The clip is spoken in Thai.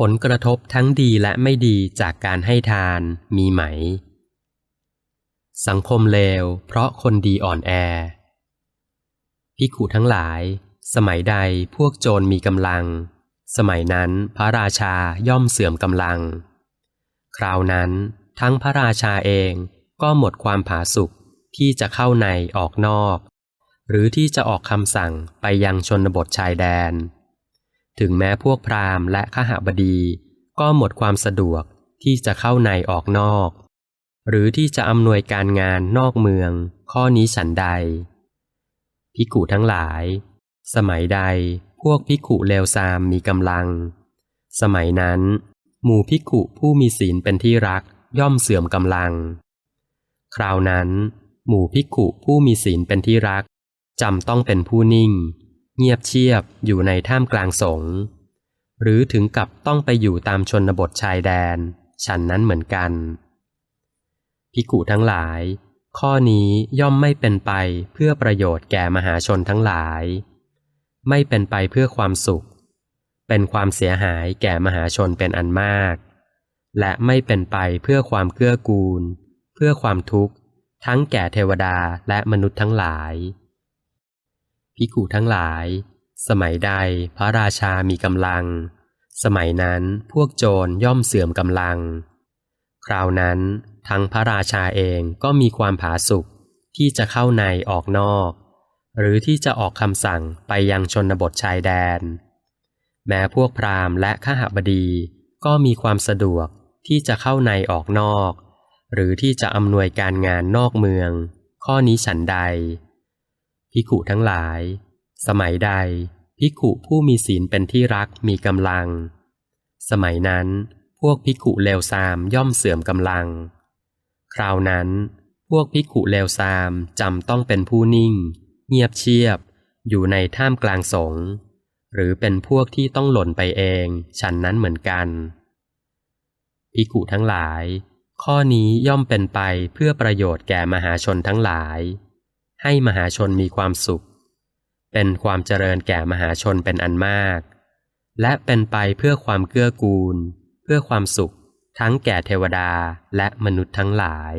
ผลกระทบทั้งดีและไม่ดีจากการให้ทานมีไหม สังคมเลวเพราะคนดีอ่อนแอพิขุทั้งหลาย สมัยใดพวกโจรมีกำลัง สมัยนั้นพระราชาย่อมเสื่อมกำลัง คราวนั้นทั้งพระราชาเองก็หมดความผาสุกที่จะเข้าในออกนอก หรือที่จะออกคำสั่งไปยังชนบทชายแดน ถึงแม้พวกพราหมณ์และขหบดี ก็หมดความสะดวกที่จะเข้าในออกนอก หรือที่จะอำนวยการงานนอกเมือง ข้อนี้ฉันใด พิกุทั้งหลาย สมัยใดพวกพิกุเลวซามมีกำลัง สมัยนั้น หมู่พิกุผู้มีศีลเป็นที่รักย่อมเสื่อมกำลัง คราวนั้น หมู่พิกุผู้มีศีลเป็นที่รักจำต้องเป็นผู้นิ่ง เงียบเชียบอยู่ในท่ามกลางสงฆ์หรือถึงกับต้องไปอยู่ตามชนบทชายแดน ฉันนั้นเหมือนกันพิกุทั้งหลาย ข้อนี้ย่อมไม่เป็นไปเพื่อประโยชน์แก่มหาชนทั้งหลาย ไม่เป็นไปเพื่อความสุข เป็นความเสียหายแก่มหาชนเป็นอันมาก และไม่เป็นไปเพื่อความเกื้อกูล เพื่อความทุกข์ ทั้งแก่เทวดาและมนุษย์ทั้งหลาย พิกุทั้งหลาย สมัยใดพระราชามีกำลัง สมัยนั้นพวกโจรย่อมเสื่อมกำลัง คราวนั้นทั้งพระราชาเองก็มีความผาสุกที่จะเข้าในออกนอก หรือที่จะออกคำสั่งไปยังชนบทชายแดน แม้พวกพราหมณ์และข้าหบดีก็มีความสะดวกที่จะเข้าในออกนอก หรือที่จะอำนวยการงานนอกเมือง ข้อนี้ฉันใด พิขุทั้งหลาย สมัยใดพิขุผู้มีศีลเป็นที่รักมีกำลัง สมัยนั้น พวกพิขุเลวซามย่อมเสื่อมกำลัง คราวนั้น พวกพิขุเลวซามจำต้องเป็นผู้นิ่ง เงียบเชียบ อยู่ในท่ามกลางสงหรือเป็นพวกที่ต้องหล่นไปเอง ฉันนั้นเหมือนกันพิกุทั้งหลาย ข้อนี้ย่อมเป็นไปเพื่อประโยชน์แก่มหาชนทั้งหลาย ให้มหาชนมีความสุข เป็นความเจริญแก่มหาชนเป็นอันมาก และเป็นไปเพื่อความเกื้อกูล เพื่อความสุข ทั้งแก่เทวดาและมนุษย์ทั้งหลาย